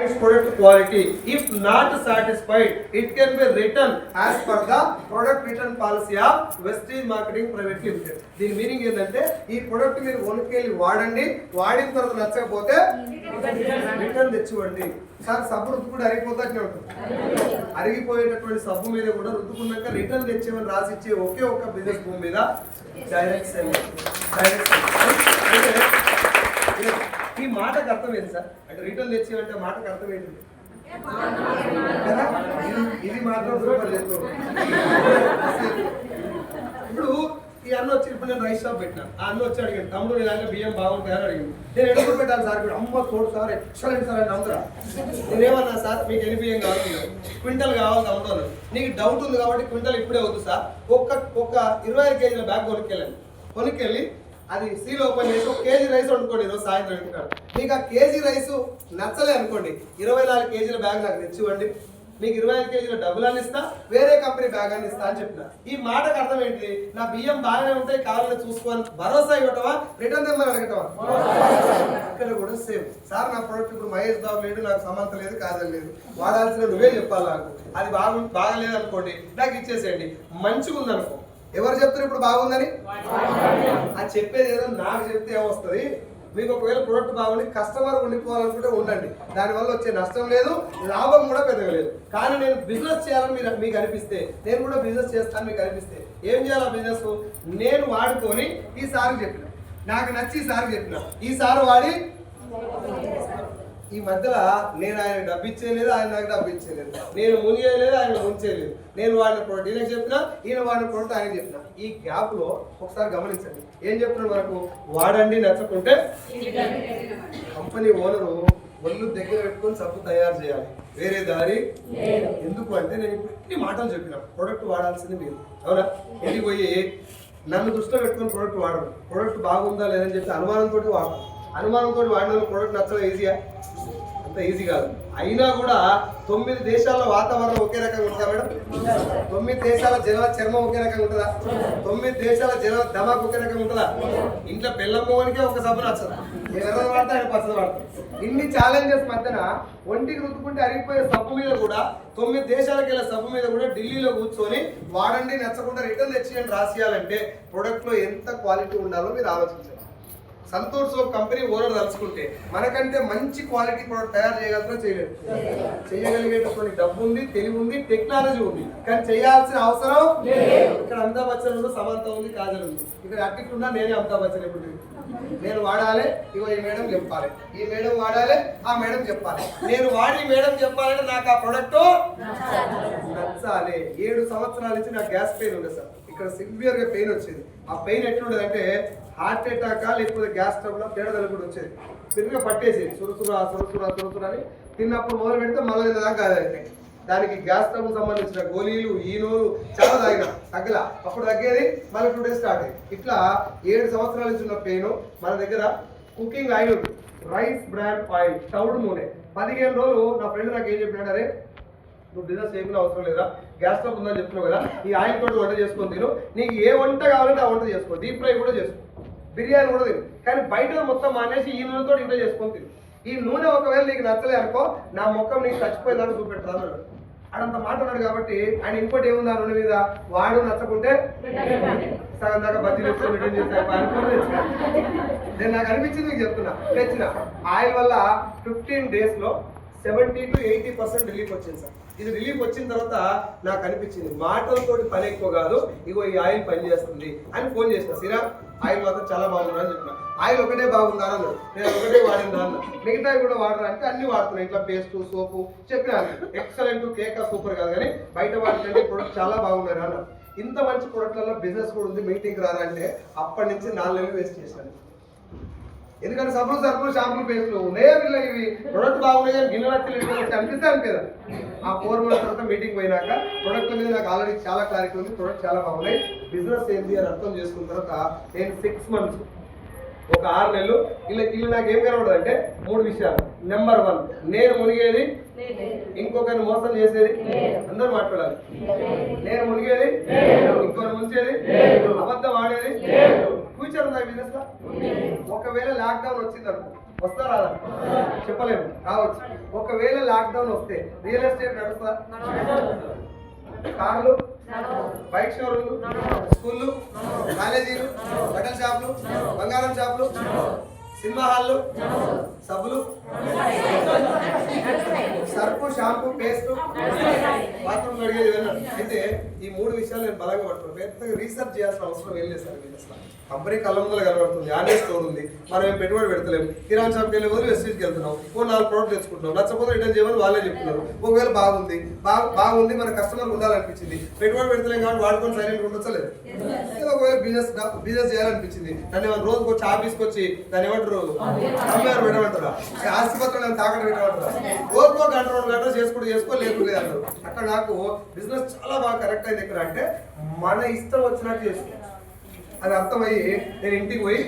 its product quality. If not satisfied, it can be written as per the product return policy of Vestige Marketing Private Limited. దీని meaning ఏంటంటే ఈ product మీరు కొనుక్కెళ్ళి వాడండి వాడిన తర్వాత నచ్చకపోతే రిటర్న్ తెచ్చివ్వండి సార్ సబ్బు రుద్దుకుంటే అరిగిపోతే ఉంటుంది అరిగిపోయేటటువంటి సబ్బు మీద కూడా రుద్దుకున్నాక రిటర్న్ తెచ్చేమని రాసి ఇచ్చే ఒకే ఒక్క బిజినెస్ భూమి మీద డైరెక్ట్ సెల్ డైరెక్ట్ అంటే ఈ మాటకు అర్థం ఏంటి సార్. అంటే రిటర్న్ తెచ్చేవంటే మాటకు అర్థం ఏంటి ఇది- మాత్రం సూపర్ లేదు ఇప్పుడు ఈ అన్న వచ్చి ఇప్పుడు నేను రైస్ షాప్ పెట్టినా. ఆ అన్న వచ్చి అడిగాను తమ్ముడు ఇలాగ బియ్యం బాగుంటాయని అడిగింది నేను ఎడుగు పెట్టాను సార్ ఇప్పుడు? అమ్మ తోడు సార్ ఎక్సలెంట్ సార్ అని నమ్ముతా నేనేమన్నా సార్ మీకు ఎన్ని బియ్యం కావాలి క్వింటల్ కావాలి తమ్ముడు అన్నాడు నీకు డౌట్ ఉంది కాబట్టి క్వింటల్ ఇప్పుడే వద్దు సార్. ఒక్క ఒక్క ఇరవై ఐదు కేజీల బ్యాగ్ కొనుక్కెళ్ళాను కొనుక్కెళ్ళి అది సీల్ ఓపెన్ చేసి ఒక కేజీ రైస్ వండుకోండి ఈరోజు సాయంత్రం ఇంటికాడ. మీకు ఆ కేజీ రైస్ నచ్చలే అనుకోండి ఇరవై నాలుగు కేజీల బ్యాగ్ నాకు తెచ్చివ్వండి మీకు ఇరవై ఐదు కేజీల డబ్బులు అని ఇస్తా వేరే కంపెనీ బ్యాగ్ అని ఇస్తా అని చెప్పిన. ఈ మాటకు అర్థం ఏంటి? నా బియ్యం బాగానే ఉంటాయి కావాలని చూసుకోవాలి. భరోసా ఇవ్వటమా? Return number అడగటమా? ఇక్కడ కూడా సేమ్ సార్ నా ప్రోడక్ట్ ఇప్పుడు మహేష్ బాబు లేడు నాకు సమంత లేదు కాదని లేదు. వాడాల్సిన నువ్వే చెప్పాలి నాకు. అది బాగు బాగలేదు అనుకోండి నాకు ఇచ్చేసేయండి. మంచిగా ఉందనుకో ఎవరు చెప్తారు ఇప్పుడు బాగుందని? అది చెప్పేది ఏదో నాకు చెప్తే ఏమొస్తుంది? మీకు ఒకవేళ ప్రోడక్ట్ బాగుంది కస్టమర్ ఉండిపోవాలనుకుంటే ఉండండి. దానివల్ల వచ్చే నష్టం లేదు లాభం కూడా పెద్దగా లేదు. కానీ నేను బిజినెస్ చేయాలని మీరు మీకు అనిపిస్తే నేను కూడా బిజినెస్ చేస్తాను మీకు అనిపిస్తే ఏం చేయాలి ఆ బిజినెస్ నేను వాడుకొని ఈ చెప్పిన. నాకు నచ్చి ఈ చెప్పిన. ఈ సార్ వాడి ఈ మధ్యలో నేను ఆయన డబ్బు ఇచ్చేయలేదు ఆయన నాకు డబ్బు ఇచ్చేయలేదు నేను మునిగేయలేదు ఆయన ముంచేయలేదు నేను వాడిన ప్రోడక్ట్ ఈయనకి చెప్పిన ఈయన వాడిన ప్రోడక్ట్ ఆయన చెప్పినా. ఈ గ్యాప్లో ఒకసారి గమనించండి. ఏం చెప్తున్నాడు మనకు? వాడండి నచ్చకుంటే కంపెనీ ఓనరు ఒళ్ళు దగ్గర పెట్టుకొని సబ్బు తయారు చేయాలి. వేరే దారి ఎందుకు అంటే నేను ఇప్పుడు ఇన్ని మాటలు చెప్పిన. ప్రోడక్ట్ వాడాల్సింది మీరు. అవునా? ఇంటికి పోయి నన్ను దృష్టిలో పెట్టుకొని ప్రోడక్ట్ వాడరు. ప్రోడక్ట్ బాగుందా లేదని చెప్పి అనుమానంతో వాడరు. అనుమానంతో వాడిన ప్రోడక్ట్ నచ్చడం ఈజీయా అంత ఈజీ కాదు. అయినా కూడా తొమ్మిది దేశాల వాతావరణం ఒకే రకంగా ఉంటుందా మేడం? తొమ్మిది దేశాల జన చర్మం ఒకే రకంగా ఉంటుందా? తొమ్మిది దేశాల జన దమాక్ ఒకే రకంగా ఉంటుందా? ఇంట్లో బెల్లం ఒక సబ్బు నచ్చదా. ఎర్రది వాడతా ఆయన పచ్చది వాడతాను ఇన్ని ఛాలెంజెస్ మధ్యన ఒంటికి రుద్దుకుంటే అరిగిపోయే సబ్బు మీద కూడా తొమ్మిది దేశాలకు వెళ్ళే సబ్బు మీద కూడా ఢిల్లీలో కూర్చొని వాడండి నచ్చకుండా రిటర్న్ తెచ్చియండి రాసియాలంటే ప్రొడక్ట్లో ఎంత క్వాలిటీ ఉండాలో మీరు ఆలోచించండి. సంతూర్ సోప్ కంపెనీ ఓనర్ తలుచుకుంటే మనకంటే మంచి క్వాలిటీ ప్రోడక్ట్ తయారు చేయగలుగుతారో చేయలేదు చేయగలిగేటటువంటి డబ్బు ఉంది తెలివి ఉంది. టెక్నాలజీ ఉంది కానీ చేయాల్సిన అవసరం ఇక్కడ అమితాబ్ బచ్చన్ ఉంది సమంత ఉంది కాజల్ ఉంది. ఇక్కడ అట్టికుండా నేనే అమితాబ్ బచ్చన్ ఇప్పుడు నేను వాడాలి ఇగో ఈ మేడం చెప్పాలి. ఈ మేడం వాడాలి ఆ మేడం చెప్పాలి. నేను వాడి మేడం చెప్పాలంటే నాకు ఆ ప్రొడక్ట్ నచ్చాలి. ఏడు సంవత్సరాల నుంచి నాకు గ్యాస్ పెయిన్ ఉంది సార్. ఇక్కడ సివియర్గా పెయిన్ వచ్చేది. ఆ పెయిన్ ఎట్లుండేది అంటే హార్ట్ అటాక్ లేకపోతే గ్యాస్ ట్రబుల్ తేడా కూడా వచ్చేది. తిరిగి పట్టేసేది. సురసురా సురసురా సురసురా అని తిన్నప్పుడు మొదలు పెడితే మళ్ళీ దాకా అది దానికి గ్యాస్ ట్రబుల్ సంబంధించిన గోళీలు ఈనోలు చాలా తాగిన. తగ్గల. అప్పుడు తగ్గేది మళ్ళీ టూ డేస్ స్టార్ట్ అయ్యింది. ఇట్లా ఏడు సంవత్సరాల నుంచి ఉన్న పెయిన్ మన దగ్గర కుకింగ్ ఆయిల్ ఉంది రైస్ బ్రాండ్ ఆయిల్ టౌడ్ నూనె పదిహేను రోజులు నా ఫ్రెండ్ నాకు ఏం చెప్పినాడు అరే నువ్వు బిజినెస్ చేయకుండా అవసరం లేదా? గ్యాస్ స్టవ్ ఉందని చెప్తున్నావు కదా ఈ ఆయిల్ తోటి వంట చేసుకొని తిను. నీకు ఏ వంట కావాలంటే ఆ వంట చేసుకో. డీప్ ఫ్రై కూడా చేసుకో. బిర్యానీ కూడా తిను. కానీ బయట మొత్తం మానేసి ఈ నూనెతో ఇంట్లో చేసుకొని తిను. ఈ నూనె ఒకవేళ నీకు నచ్చలే అనుకో నా మొక్కం నీకు చచ్చిపోయిందని చూపెడతాను అన్నాడు. ఆడంత అన్నాడు కాబట్టి ఆయన ఇంకోటి ఏముంది ఆ నూనె మీద? వాడు నచ్చకుంటే సగం దాకా బజ్జీలు రిటర్న్ చేస్తాను నేను నాకు అనిపించింది మీకు చెప్తున్నా. తెచ్చిన. ఆయిల్ వల్ల ఫిఫ్టీన్ డేస్లో seventy to eighty percent relief వచ్చింది సార్. ఇది రిలీఫ్ వచ్చిన తర్వాత నాకు అనిపించింది. మాటలతో పని ఎక్కువ కాదు. ఇగో ఈ ఆయిల్ పని చేస్తుంది అని ఫోన్ చేసిన. సిరా ఆయిల్ మాత్రం చాలా బాగుందని చెప్పిన. ఆయిల్ ఒకటే బాగుందా అన్నాడు. నేను ఒకటే వాడిందా అన్న. మిగతావి కూడా వాడరా అంటే అన్ని వాడుతున్నాయి ఇట్లా పేస్ట్ సోపు చెప్పిన ఎక్సలెంట్ కేక్ సూపర్ కాదు కానీ బయట వాటికంటే ప్రొడక్ట్ చాలా బాగున్నాయి అన్న. ఇంత మంచి ప్రొడక్ట్లలో బిజినెస్ కూడా ఉంది. మీటింగ్ రారా అంటే అప్పటి నుంచి నాలుగు నెలలు వేస్ట్ చేశాను. ఎందుకంటే సబ్బులు సరుకులు షాంపులు పేస్ట్లు ఉండే వీళ్ళ ఇవి? ప్రొడక్ట్ బాగున్నాయి? గిన్నె వచ్చి అనిపిస్తాను కదా ఆ ఫోర్ మంత్స్ తర్వాత మీటింగ్ పోయినాక ప్రొడక్ట్ మీద నాకు ఆల్రెడీ చాలా క్లారిటీ ఉంది. ప్రొడక్ట్ చాలా బాగున్నాయి. బిజినెస్ ఏంటి అని అర్థం చేసుకున్న తర్వాత నేను సిక్స్ మంత్స్ ఒక ఆరు నెలలు ఇలా ఇలా నాకు ఏం కనబడదు అంటే మూడు విషయాలు. నెంబర్ వన్ నేను మునిగేది ఇంకొకరిని మోసం చేసేది అందరూ మాట్లాడాలి. నేను మునిగేది ఇంకొకరిని ముంచేది అబద్ధం ఆడేది ఫ్యూచర్ ఉందా బిజినెస్లో? ఒకవేళ లాక్డౌన్ వచ్చింది అనుకో వస్తా రాదా? చెప్పలేము కావచ్చు. ఒకవేళ లాక్డౌన్ వస్తే రియల్ ఎస్టేట్ నడుస్తా కార్లు? బైక్ షోరూమ్లు? స్కూళ్ళు? కాలేజీలు? బట్టల షాపులు? బంగారం షాపులు? సినిమా హాళ్ళు? సబ్బులు? సర్పు షాంపూ పేస్ట్ బాత్రూమ్ అడిగేది ఇవన్నీ అయితే ఈ మూడు విషయాలు నేను బలంగా పట్టుకున్నాను. పెద్దగా రీసెర్చ్ చేయాల్సిన అవసరం ఏం లేదు సార్ వీళ్ళు అసలు కంపెనీ కళ్ళ ముందర కనబడుతుంది. ఆనే స్టోర్ ఉంది. మనం ఏం పెట్టుబడి పెడతలేము కిరాణా షాప్కి వెళ్ళే బదులు వెస్టీజ్కి వెళ్తున్నాం. ఓ నాలుగు ప్రోడక్ట్ తెచ్చుకుంటున్నాం. నచ్చకపోతే రిటర్న్ చేయమని వాళ్ళే చెప్తున్నారు. ఒకవేళ బాగుంది బాగా బాగుంది మన కస్టమర్ ఉండాలనిపించింది. పెట్టుబడి పెడతలేం కాబట్టి వాడుకొని సైలెంట్ ఉండొచ్చా లేదు? ఏదో ఒకవేళ బిజినెస్ బిజినెస్ చేయాలనిపించింది. దాన్ని రోజుకి వచ్చి ఆఫీస్కి వచ్చి దాన్ని ఏమంటారు? కంపేర్ పెట్టమంటారా? ఆసుపత్రిలో నేను తాకట్టు పెట్టమంటారా గంట రెండు గంటలు చేసుకుంటూ చేసుకో లేకుండా అంటారు అక్కడ నాకు బిజినెస్ చాలా బాగా కరెక్ట్ అయింది ఇక్కడ అంటే మన ఇష్టం వచ్చినట్టు చేసుకో. అది అర్థమయ్యి నేను ఇంటికి పోయి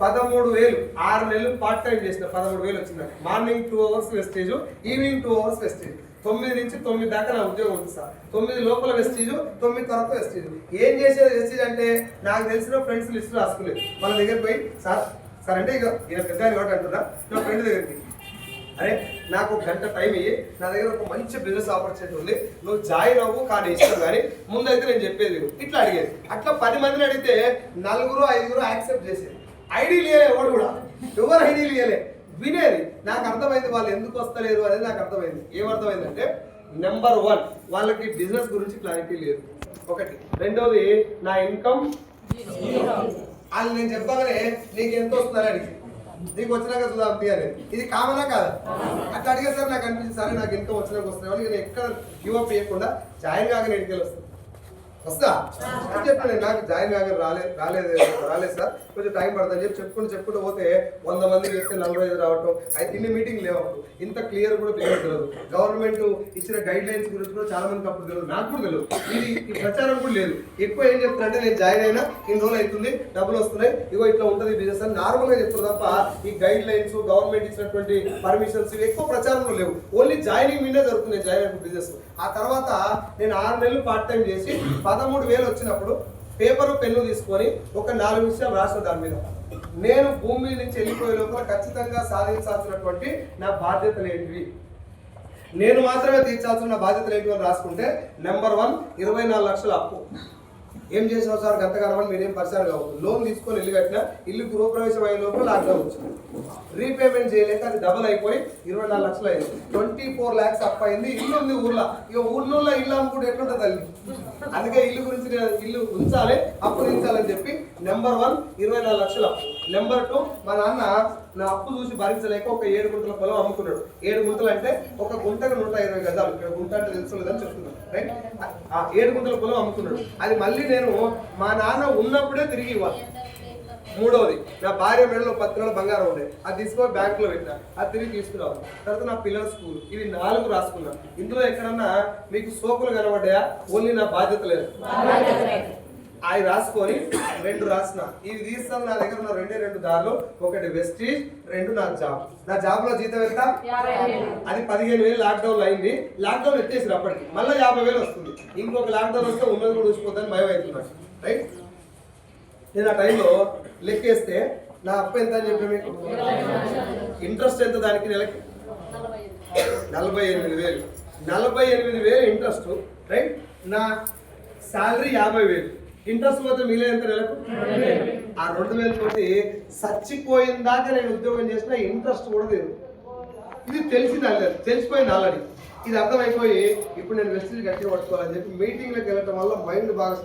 పదమూడు వేలు ఆరు నెలలు పార్ట్ టైం చేసిన పదమూడు వేలు వచ్చింది నాకు. Morning two hours wastage evening two hours wastage తొమ్మిది నుంచి తొమ్మిది దాకా నా ఉద్యోగం ఉంది సార్. తొమ్మిది లోపల వెస్టేజ్ తొమ్మిది తర్వాత వెస్టేజ్ ఏం చేసేది వెస్టేజ్ అంటే నాకు తెలిసిన ఫ్రెండ్స్ లిస్ట్ రాసుకునేది వాళ్ళ దగ్గర పోయి సార్ సరే అంటే ఇక ఈయన పెద్ద ఆయన కాబట్టి అంటున్నా. నా ఫ్రెండ్ దగ్గరికి. అరే నాకు ఒక గంట టైం ఇయ్యి. నా దగ్గర ఒక మంచి బిజినెస్ ఆపర్చునిటీ ఉంది. నువ్వు జాయిన్ అవ్వు కానీ ఇష్టం కానీ ముందైతే నేను చెప్పేది ఇట్లా అడిగేది. అట్లా పది మందిని అడిగితే నలుగురు ఐదుగురు యాక్సెప్ట్ చేసేది. ఐడి లేలే ఎవడు కూడా. ఎవరు ఐడి లేలే వినేది. నాకు అర్థమైంది వాళ్ళు ఎందుకు వస్తలేరు అనేది నాకు అర్థమైంది. ఏమర్థమైందంటే నెంబర్ వన్ వాళ్ళకి బిజినెస్ గురించి క్లారిటీ లేదు. ఒకటి. రెండోది నా ఇన్కమ్ వాళ్ళు నేను చెప్పగానే నీకు ఎంత వస్తుందని అడిగి. నీకు వచ్చినాక చూద్దాం తీ ఇది కామనా కాదా? అట్లా అడిగేసారి నాకు అనిపించింది సరే నాకు ఇన్కమ్ వచ్చినాక వస్తున్నాయి. వాళ్ళు నేను ఎక్కడ గివ్ అప్ చేయకుండా జాయిన్ కాగానే ఎడికెళ్ళి వస్తుంది వస్తా. అని చెప్పాను నాకు జాయిన్ కాగానే రాలేదు రాలేదు రాలేదు సార్. కొంచెం టైం పడుతుంది చెప్పి చెప్పుకుంటూ చెప్పుకుంటూ పోతే వంద మంది చెప్తే నలభై ఐదు రావటం. అయితే ఇన్ని మీటింగ్ లేవు ఇంత క్లియర్ కూడా క్లియర్ తెలియదు. గవర్నమెంట్ ఇచ్చిన గైడ్ లైన్స్ గురించి కూడా చాలా మందికి అప్పుడు తెలియదు. నాకు కూడా తెలియదు. ఇది ఈ ప్రచారం కూడా లేదు. ఎక్కువ ఏం చెప్తారంటే నేను జాయిన్ అయినా ఇన్ని రోజులు అవుతుంది డబ్బులు వస్తున్నాయి ఇగో ఇట్లా ఉంటుంది బిజినెస్ అని నార్మల్గా చెప్తారు తప్ప ఈ గైడ్ లైన్స్ గవర్నమెంట్ ఇచ్చినటువంటి పర్మిషన్స్ ఇవి ఎక్కువ ప్రచారంలో లేవు. ఓన్లీ జాయినింగ్ మీదే జరుగుతున్నాయి జాయిన్ అయిన బిజినెస్. ఆ తర్వాత నేను ఆరు నెలలు పార్ట్ టైం చేసి పదమూడు వేలు వచ్చినప్పుడు పేపరు పెన్ను తీసుకొని ఒక నాలుగు విషయాలు రాసిన దాని మీద. నేను భూమి నుంచి వెళ్ళిపోయే లోపల ఖచ్చితంగా సాధించాల్సినటువంటి నా బాధ్యతలు ఏంటివి? నేను మాత్రమే తీర్చాల్సిన బాధ్యతలు ఏంటి అని రాసుకుంటే నెంబర్ వన్ ఇరవై నాలుగు లక్షల అప్పు. ఏం చేసినావు సార్? గంతకాలం మీరేం పరిసరం కావద్దు లోన్ తీసుకొని ఇల్లు కట్టినా ఇల్లు గృహప్రవేశం అయ్యే లోపల లాక్డౌన్ వచ్చింది రీపేమెంట్ చేయలేక అది డబుల్ అయిపోయి ఇరవై నాలుగు లక్షలు అయింది. ట్వంటీ ఫోర్ ల్యాక్స్ అప్ అయింది. ఇల్లు ఉంది ఊర్లో. ఇక ఊర్లో ఇల్లు అనుకుంటే ఎట్లుంటుంది తల్లి? అందుకే ఇల్లు గురించి ఇల్లు ఉంచాలి అప్పు తీర్చాలని చెప్పి నెంబర్ వన్ ఇరవై నాలుగు లక్షలు అప్పు. నెంబర్ టూ మా నాన్న నా అప్పు చూసి భరించలేక ఒక ఏడు గుంటల పొలం అమ్ముకున్నాడు. ఏడు గుంటలు అంటే ఒక గుంటకు నూట ఇరవై గజాలు. ఇక్కడ గుంట అంటే తెలుసు లేదని చెప్తున్నాను రైట్ ఆ ఏడు గుంటల పొలం అమ్ముకున్నాడు. అది మళ్ళీ నేను మా నాన్న ఉన్నప్పుడే తిరిగి ఇవ్వాలి. మూడవది నా భార్య మెడలో పది తులాల బంగారం ఉండే. అది తీసుకొని బ్యాంకులో పెట్టినా అది తిరిగి తీసుకురావాలి. తర్వాత నా పిల్లల స్కూల్ ఇవి నాలుగు రాసుకున్నా. ఇందులో ఎక్కడన్నా మీకు సోకులు కనబడ్డాయా? ఓన్లీ నా బాధ్యత లేదు. అవి రాసుకొని రెండు రాసిన. ఇవి తీస్తాను నా దగ్గర ఉన్న రెండే రెండు దారులు ఒకటి వెస్టీజ్ రెండు నా జాబ్. నా జాబ్లో జీతం ఎంత? అది పదిహేను వేలు లాక్డౌన్లో అయింది. లాక్డౌన్ ఎత్తేసి అప్పటికి. మళ్ళీ యాభై వేలు వస్తుంది. ఇంకొక లాక్డౌన్ వస్తే ఉన్నది కూడా చూసిపోతుందని భయం అవుతున్నాడు రైట్? నేను ఆ టైంలో లెక్కేస్తే నా అప్పు ఎంత అని చెప్పి మీకు? ఇంట్రెస్ట్ ఎంత దానికి నెలకి? నలభై ఎనిమిది వేలు. నలభై ఎనిమిది వేలు ఇంట్రెస్ట్ రైట్ నా శాలరీ యాభై వేలు. ఇంట్రెస్ట్ మొత్తం మిగిలే ఎంత నెలకు? ఆ రెండు వేలు పోతే చచ్చిపోయిన దాకా నేను ఉద్యోగం చేసిన ఇంట్రెస్ట్ కూడా లేదు. ఇది తెలిసింది అల్లది తెలిసిపోయింది ఆల్రెడీ ఇది అర్థమైపోయి ఇప్పుడు నేను వెస్ట్రీ గట్టి పట్టుకోవాలని చెప్పి మీటింగ్లకు వెళ్ళటం వల్ల మైండ్ బాగా